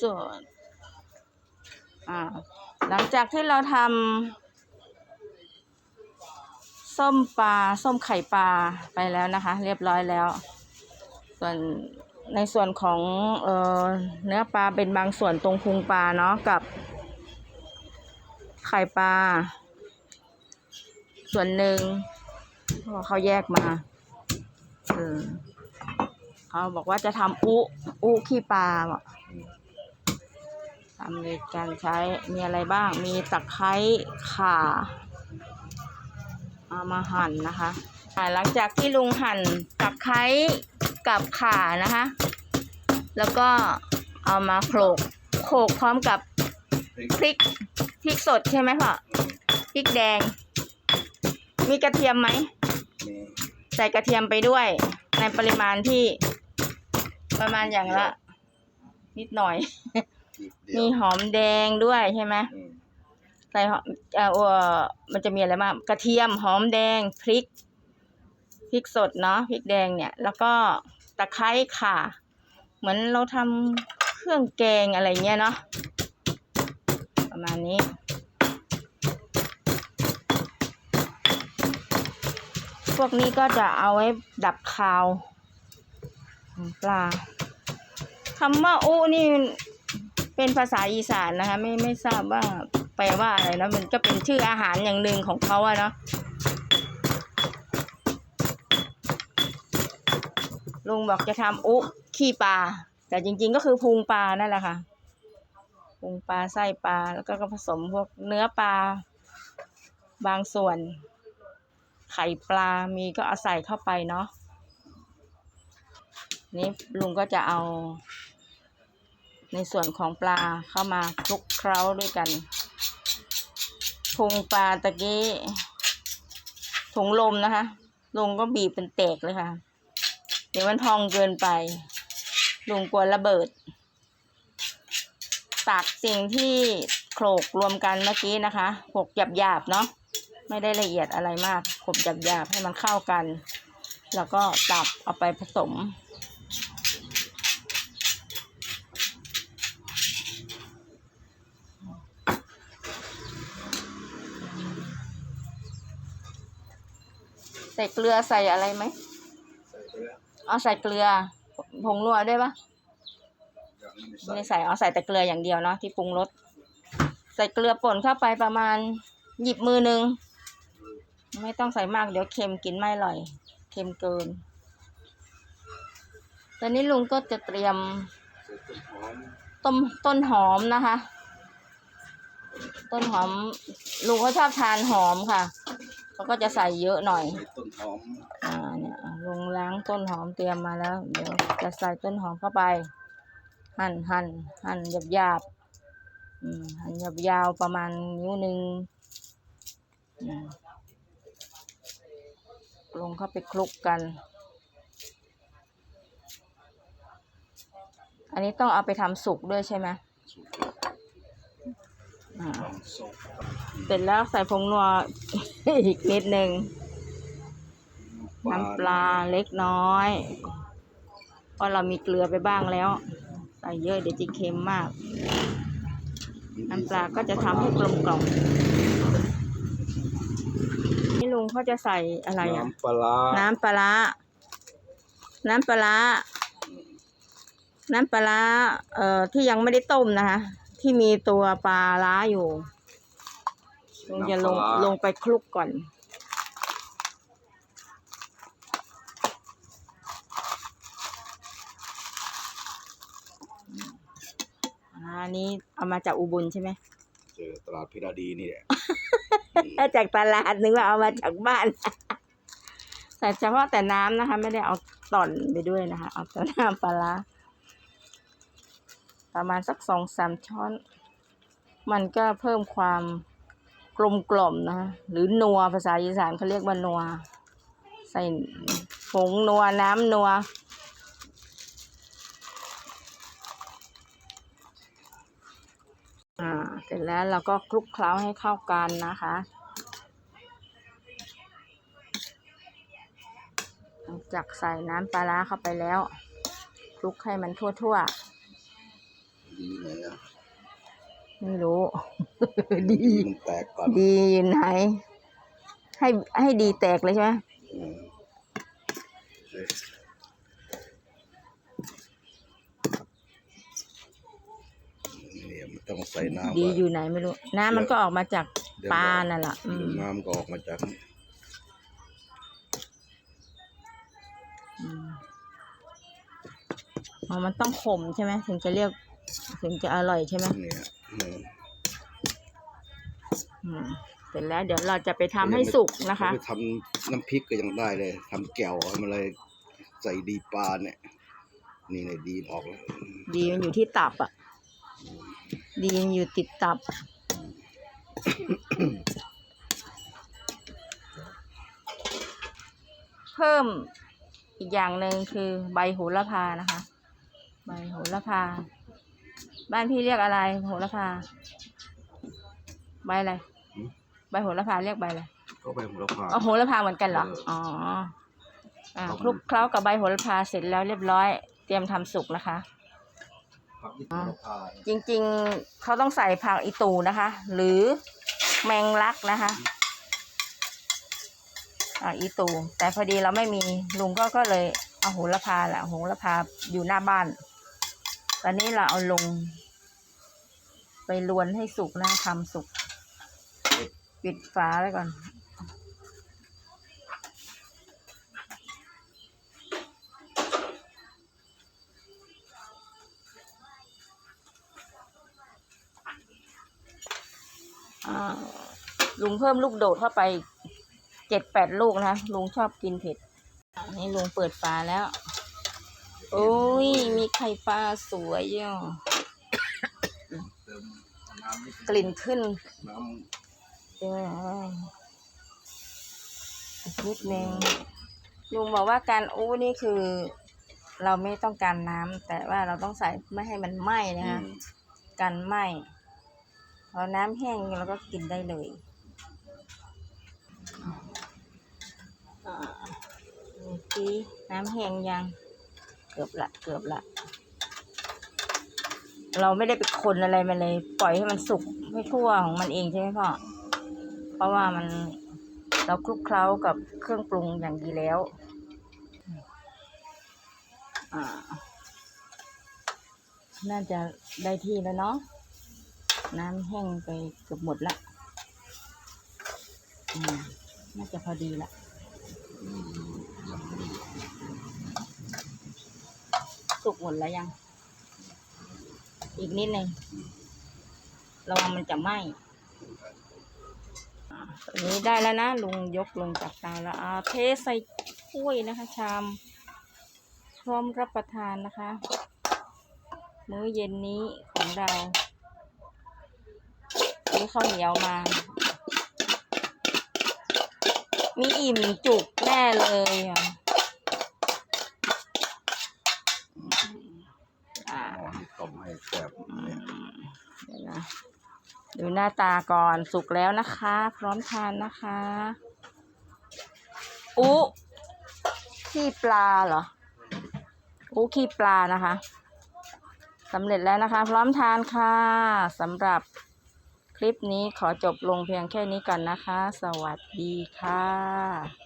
ส่วนอ่าหลังจากที่เราทำส้มปลาส้มไข่ปลาไปแล้วนะคะ เรียบร้อยแล้ว ส่วนในส่วนของเออเนื้อปลาเป็นบางส่วนตรงพุงปลาเนาะกับ ไข่ปลา ส่วนหนึ่งเพราะว่าเขาแยกมาเออเขาบอกว่าจะทำอุอุขี้ปลาบอก ทำในการใช้มีอะไรบ้าง มีตะไคร้ข่าเอามาหั่นนะคะหลังจากที่ลุงหั่นตะไคร้กับข่านะคะ แล้วก็เอามาโขลกโขลกพร้อมกับพริกพริกสดใช่ไหมพ่อพริกแดง มีกระเทียมไหมใส่กระเทียมไปด้วย ในปริมาณที่ประมาณอย่างละ นิดหน่อย ขีดเดียวมีหอมแดงด้วยใช่ไหมอืมใส่หอมเอ่อเอ่อมันจะมีอะไรบ้างกระเทียมหอมแดงพริกพริกสดเนาะพริกแดงเนี่ย แล้วก็ตะไคร้ข่า เหมือนเราทำเครื่องแกงอะไรเงี้ยเนาะประมาณนี้ พวกนี้ก็จะเอาไว้ดับคาวของปลาคำว่าอุนี่ เป็นภาษาอีสานนะคะไม่ไม่ทราบว่าแปลว่าอะไรนะมันก็เป็นชื่ออาหารอย่างหนึ่งของเขาอะเนาะลุงบอกจะทำอุขี้ปลาแต่จริง ๆ ก็คือพุงปลานั่นแหละค่ะพุงปลาไส้ปลาแล้วก็ผสมพวกเนื้อปลา บางส่วน ไข่ปลามีก็เอาใส่เข้าไปเนาะนี่ลุงก็จะเอา ในส่วนของปลาเข้ามาคลุกเคล้าด้วยกันพุงปลาตะกี้ถุงลมนะคะลุงก็บีบเป็นแตกเลยค่ะ เดี๋ยวมันพองเกินไป ลุงกลัวระเบิด ตักสิ่งที่โขลกรวมกันเมื่อกี้นะคะโขลกหยาบๆเนาะไม่ได้ละเอียดอะไรมากขบหยาบๆให้มันเข้ากัน แล้วก็ตับเอาไปผสม ใส่เกลือใส่อะไรไหมใส่ไปแล้วเอาใส่เกลือผงนัวด้วยปะยังไม่ได้ใส่ไม่ได้ใส่เอาใส่แต่เกลืออย่างเดียวเนาะที่ปรุงรสใส่เกลือป่นเข้าไปประมาณหยิบมือหนึ่งไม่ต้องใส่มากเดี๋ยวเค็มกินไม่อร่อย เค็มเกิน ตอนนี้ลุงก็จะเตรียมใส่ต้นหอมต้มต้นหอมนะคะ ต้นหอมลุงเขาชอบทานหอมค่ะ เขาก็จะใส่เยอะหน่อยใส่ต้นหอมอ่าเนี่ยลุงล้างต้นหอมเตรียมมาแล้ว เดี๋ยวจะใส่ต้นหอมเข้าไป หั่นหั่นหั่นหยาบหยาบๆอืมหั่นหยาบยาวประมาณนิ้วหนึ่งอืมลงเข้าไปคลุกกัน อันนี้ต้องเอาไปทำสุกด้วยใช่ไหมสูตรอ่าของสุก เสร็จแล้วใส่ผงนัวอีกนิดหนึ่งน้ำปลาเล็กน้อยเพราะเรามีเกลือไปบ้างแล้ว ใส่เยอะเดี๋ยวจะเค็มมาก น้ำปลาก็จะทำให้กลมกล่อมนี่ลุงเขาจะใส่อะไรอะน้ำปลาร้าน้ำปลาร้าน้ำปลาร้าน้ำปลาร้าเอ่อที่ยังไม่ได้ต้มนะคะ ที่มีตัวปลาร้าอยู่ ลุงจะลงลงไปคลุกก่อน อันนี้เอามาจากอุบลใช่ไหมเจอตลาดพิราดีนี่แหละถ้าจากตลาดนึกว่าเอามาจากบ้าน แต่เฉพาะแต่น้ำนะคะ ไม่ได้เอาต่อนไปด้วยนะคะ เอาแต่น้ำปลาร้าประมาณสักสองสามช้อน มันก็เพิ่มความ กลมกล่อมนะคะหรือนัวภาษาอีสานเขาเรียกว่านัวใส่ผงนัวน้ำนัวอ่าเสร็จแล้วเราก็คลุกเคล้าให้เข้ากันนะคะหลังจากใส่น้ำปลาร้าเข้าไปแล้วคลุกให้มันทั่วดีเลยไม่รู้ ดีมันแตกก่อนดีอยู่ไหนให้ให้ดีแตกเลยใช่ไหมอืมเนี่ยมันต้องใส่น้ำดีก่นอยู่ไหนไม่รู้ น้ำมันก็ออกมาจากเดี๋ยวปลานั่นแหละอืมน้ำก็ออกมาจากอืมอ๋อมันต้องขมใช่ไหมถึงจะเรียกถึงจะอร่อยใช่ไหมเนี่ยอืม อืมเสร็จแล้วเดี๋ยวเราจะไปทำให้สุกนะคะ เอาไปทำน้ำพริกก็ยังได้เลยทำแก้วทำอะไรใส่ดีปลาเนี่ย นี่เนี่ยดีออกแล้วดีมันอยู่ที่ตับอะ ดีมันอยู่ติดตับ เพิ่มอีกอย่างหนึ่งคือใบโหระพานะคะ ใบโหระพา บ้านพี่เรียกอะไรโหระพา ใบอะไรใบโหระพาเรียกใบอะไรก็ไปหัวพาอ๋อโหระพาเหมือนกันเหรอเอออ๋อ๋ออ่าครับคลุกเคล้ากับใบโหระพาเสร็จแล้วเรียบร้อย เตรียมทำสุกนะคะผักที่หัวพาจริงๆเขาต้องใส่ผักอีตูนะคะ หรือแมงลักนะคะอ่าอีตู แต่พอดีเราไม่มีลุงก็ก็เลยเอาโหระพาแหละโหระพาอยู่หน้าบ้าน ตอนนี้เราเอาลง ไปลวนให้สุกนะทำสุก ปิดฝาไว้ก่อน ลุงเพิ่มลูกโดดเข้าไปเจ็ดแปดลูกนะลุงชอบกินเผ็ดนนี้ลุงเปิดฝาแล้ว โอ้ย มีไข่ปลาสวยอะกลิ่นขึ้น น้เอออีกนิดนึงลุงบอกว่าการอู้นี่คือ เราไม่ต้องการน้ำแต่ว่าเราต้องใส่ไม่ให้มันไหม้ำนะคะอืมกันไหม้พอน้ำแห้งเราก็กินได้เลยอ่าดูสิน้ำแห้งยัง เกือบละเกือบละ เราไม่ได้ไปคนอะไรมันเลย ปล่อยให้มันสุกไม่ทั่วของมันเองใช่ไหมพ่อ เพราะว่ามันเราคลุกเคล้ากับเครื่องปรุงอย่างดีแล้วน่าจะได้ที่แล้วเนาะน้ำแห้งไปเกือบหมดละน่าจะพอดีละสุกหมดแล้วยัง อีกนิดนึงระวังมันจะไหม้ อ่าตอนนี้ได้แล้วนะลุงยกลงจากเตาแล้วเอาเทใส่ถ้วยนะคะ ชาม พร้อมรับประทานนะคะ มื้อเย็นนี้ของเราซื้อข้าวเหนียวมา มีอิ่มจุกแน่เลยอะอ่า อ๋อนี่ต้มให้แซ่บ อื เนี่ย มเดี๋ยวนะ ดูหน้าตาก่อนสุกแล้วนะคะ พร้อมทานนะคะอุขี้ปลาเหรออุขี้ปลานะคะสำเร็จแล้วนะคะ พร้อมทานค่ะสำหรับคลิปนี้ขอจบลงเพียงแค่นี้ก่อนนะคะ สวัสดีค่ะ